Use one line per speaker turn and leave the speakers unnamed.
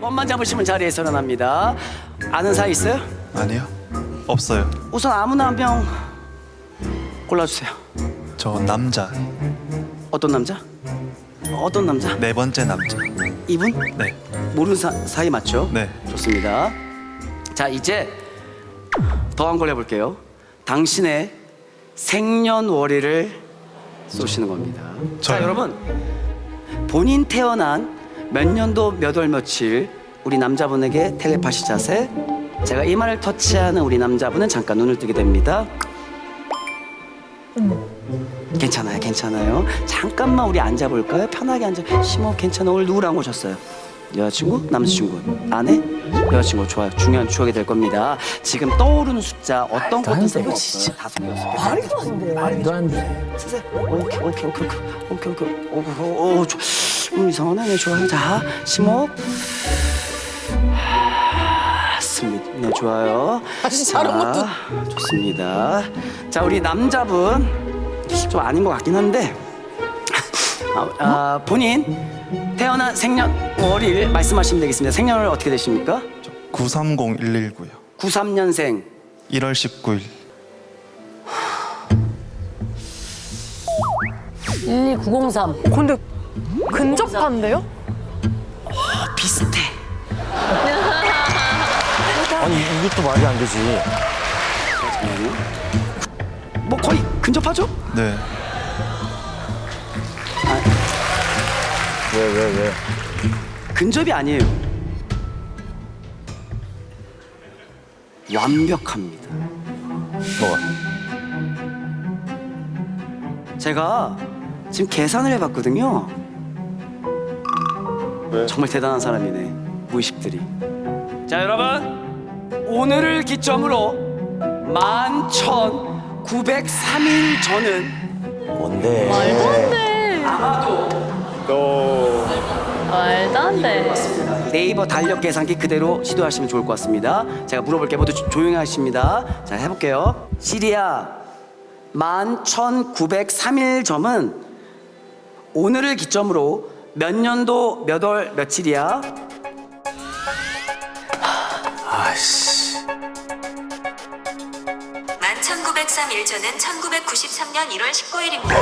번만 잡으시면 자리에서 일어납니다. 아는 사이 있어요?
아니요. 없어요.
우선 아무나 한 명 골라주세요.
저 남자.
어떤 남자? 어떤 남자?
네 번째 남자.
이분?
네.
모르는 사, 사이 맞죠?
네.
좋습니다. 자 이제 더한 걸 해볼게요. 당신의 생년월일을 쏘시는 겁니다. 자
저요?
여러분 본인 태어난 몇 년도 몇 월 며칠 우리 남자분에게 텔레파시 자세. 제가 이 말을 터치하는 우리 남자분은 잠깐 눈을 뜨게 됩니다. 괜찮아요, 괜찮아요. 잠깐만 우리 앉아볼까요? 편하게 앉아. 심호 괜찮아. 오늘 누구랑 오셨어요? 여자친구? 남자친구? 아내? 여자친구 좋아요. 중요한 추억이 될 겁니다. 지금 떠오르는 숫자 어떤 것도 생각 없어요. 다섯 개, 여섯 개. 말이
말도 안 돼.
쓰세요. 오케이, 오케이, 오케이, 오케이, 오케이, 오케이, 오, 오, 오, 좋. 음, 이상하네. 네, 좋아요. 자, 심호. 스밋. 네, 좋아요.
다시 잘한 것도.
자, 좋습니다. 자, 우리 남자분 좀 아닌 것 같긴 한데 아, 아, 본인 태어난 생년월일 말씀하시면 되겠습니다. 생년월 어떻게 되십니까?
930119요.
93년생
1월 19일.
12903.
근데 근접한데요?
비슷해.
아니 또 말이 안 되지.
뭐 거의 근접하죠?
네.
왜 왜 왜?
근접이 아니에요. 완벽합니다.
뭐가?
제가 지금 계산을 해봤거든요. 정말 대단한 사람이네. 무의식들이. 자 여러분 오늘을 기점으로 11,903일 전은
뭔데?
아마도
말도 안 돼.
네이버 달력 계산기 그대로 시도하시면 좋을 것 같습니다. 제가 물어볼게 모두 조- 조용히 하십니다. 자 해볼게요. 시리아 11,903일 점은 오늘을 기점으로 몇 년도 몇 월 며칠이야?
아씨.
1903일전은 1993년 1월 19일입니다.